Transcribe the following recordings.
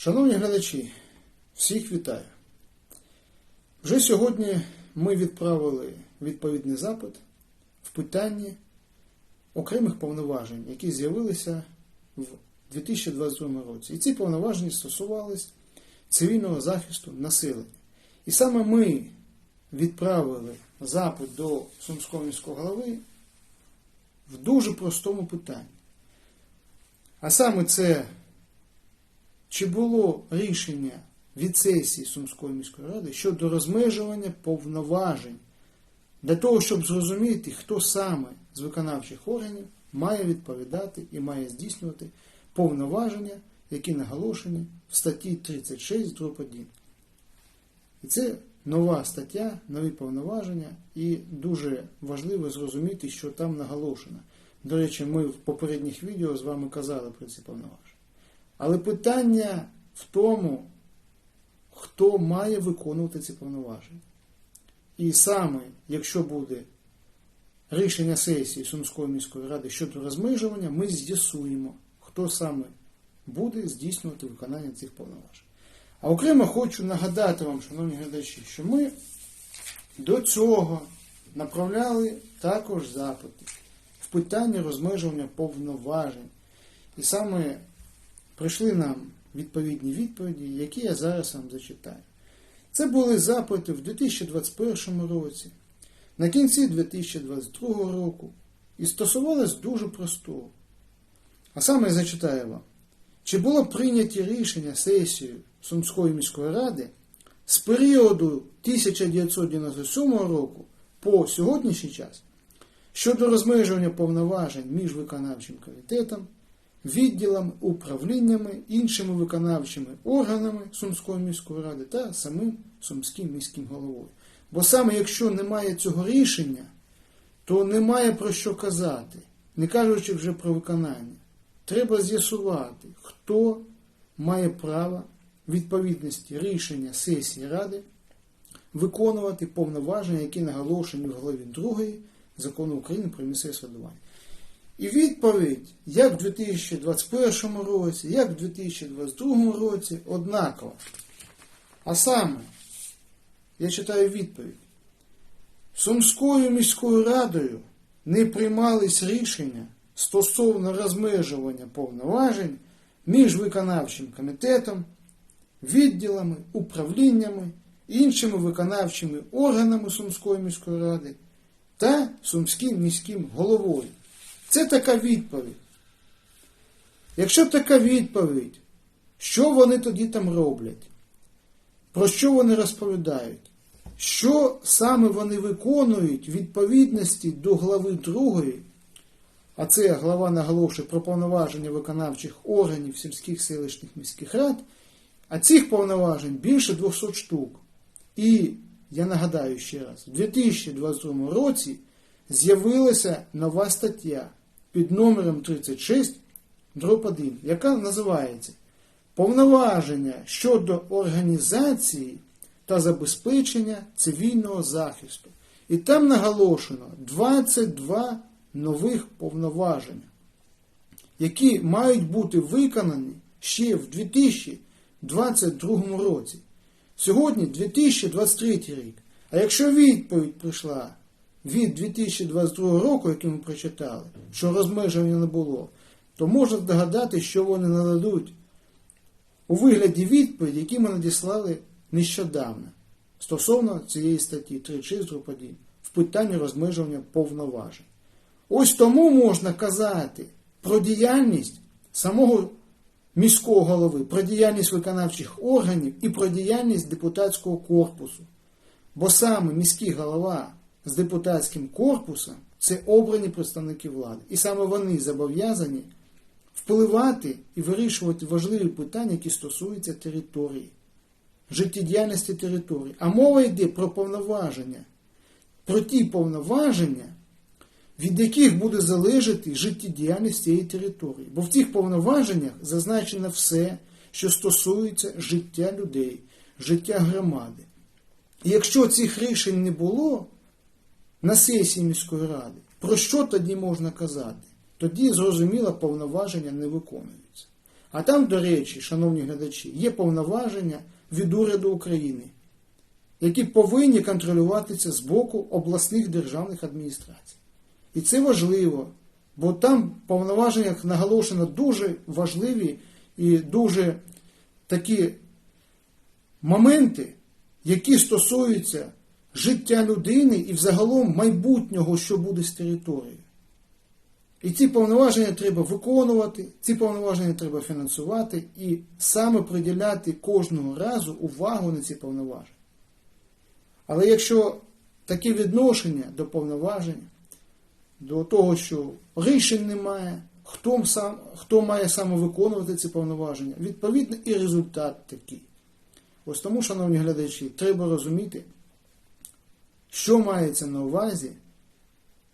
Шановні глядачі, всіх вітаю. Вже сьогодні ми відправили відповідний запит в питанні окремих повноважень, які з'явилися в 2022 році. І ці повноваження стосувались цивільного захисту населення. І саме ми відправили запит до Сумського міського голови в дуже простому питанні. А саме це чи було рішення від сесії Сумської міської ради щодо розмежування повноважень для того, щоб зрозуміти, хто саме з виконавчих органів має відповідати і має здійснювати повноваження, які наголошені в статті 36 дроб 1. І це нова стаття, нові повноваження, і дуже важливо зрозуміти, що там наголошено. До речі, ми в попередніх відео з вами казали про ці повноваження. Але питання в тому, хто має виконувати ці повноваження. І саме, якщо буде рішення сесії Сумської міської ради щодо розмежування, ми з'ясуємо, хто саме буде здійснювати виконання цих повноважень. А окремо хочу нагадати вам, шановні глядачі, що ми до цього направляли також запити в питанні розмежування повноважень. І саме прийшли нам відповідні відповіді, які я зараз вам зачитаю. Це були запити в 2021 році, на кінці 2022 року, і стосувалось дуже простого. А саме зачитаю вам, чи було прийняті рішення сесією Сумської міської ради з періоду 1997 року по сьогоднішній час щодо розмежування повноважень між виконавчим комітетом відділами, управліннями, іншими виконавчими органами Сумської міської ради та самим Сумським міським головою. Бо саме якщо немає цього рішення, то немає про що казати, не кажучи вже про виконання. Треба з'ясувати, хто має право відповідності рішення сесії Ради виконувати повноваження, які наголошені в главі 2 закону України про місцеве самоврядування. І відповідь, як в 2021 році, як в 2022 році, однакова. А саме, я читаю відповідь. Сумською міською радою не приймались рішення стосовно розмежування повноважень між виконавчим комітетом, відділами, управліннями, іншими виконавчими органами Сумської міської ради та Сумським міським головою. Це така відповідь. Якщо така відповідь, що вони тоді там роблять? Про що вони розповідають? Що саме вони виконують відповідності до глави 2, а це глава наголошує про повноваження виконавчих органів сільських селищних міських рад, а цих повноважень більше 200 штук. І я нагадаю ще раз, у 2022 році з'явилася нова стаття під номером 36 дроб 1, яка називається Повноваження щодо організації та забезпечення цивільного захисту. І там наголошено 22 нових повноваження, які мають бути виконані ще в 2022 році. Сьогодні 2023 рік. А якщо відповідь прийшла від 2022 року, який ми прочитали, що розмежування не було, то можна здогадати, що вони нададуть у вигляді відповіді, які ми надіслали нещодавно стосовно цієї статті 36 1 в питанні розмежування повноважень. Ось тому можна казати про діяльність самого міського голови, про діяльність виконавчих органів і про діяльність депутатського корпусу. Бо саме міський голова з депутатським корпусом це обрані представники влади. І саме вони зобов'язані впливати і вирішувати важливі питання, які стосуються території, життєдіяльності території. А мова йде про повноваження, про ті повноваження, від яких буде залежати життєдіяльність цієї території. Бо в цих повноваженнях зазначено все, що стосується життя людей, життя громади. І якщо цих рішень не було на сесії міської ради, про що тоді можна казати? Тоді, зрозуміло, повноваження не виконуються. А там, до речі, шановні глядачі, є повноваження від уряду України, які повинні контролюватися з боку обласних державних адміністрацій. І це важливо, бо там в повноваженнях наголошено дуже важливі і дуже такі моменти, які стосуються життя людини і взагалом майбутнього, що буде з територією. І ці повноваження треба виконувати, ці повноваження треба фінансувати і саме приділяти кожного разу увагу на ці повноваження. Але якщо таке відношення до повноважень, до того, що рішень немає, хто, сам, хто має саме виконувати ці повноваження, відповідно і результат такий. Ось тому, шановні глядачі, треба розуміти, що мається на увазі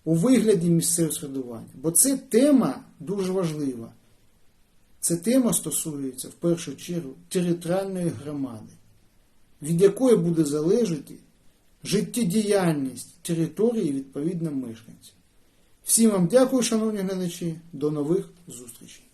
у вигляді місцевого середування. Бо це тема дуже важлива. Ця тема стосується в першу чергу територіальної громади, від якої буде залежати життєдіяльність території відповідно мешканців. Всім вам дякую, шановні глядачі. До нових зустрічей.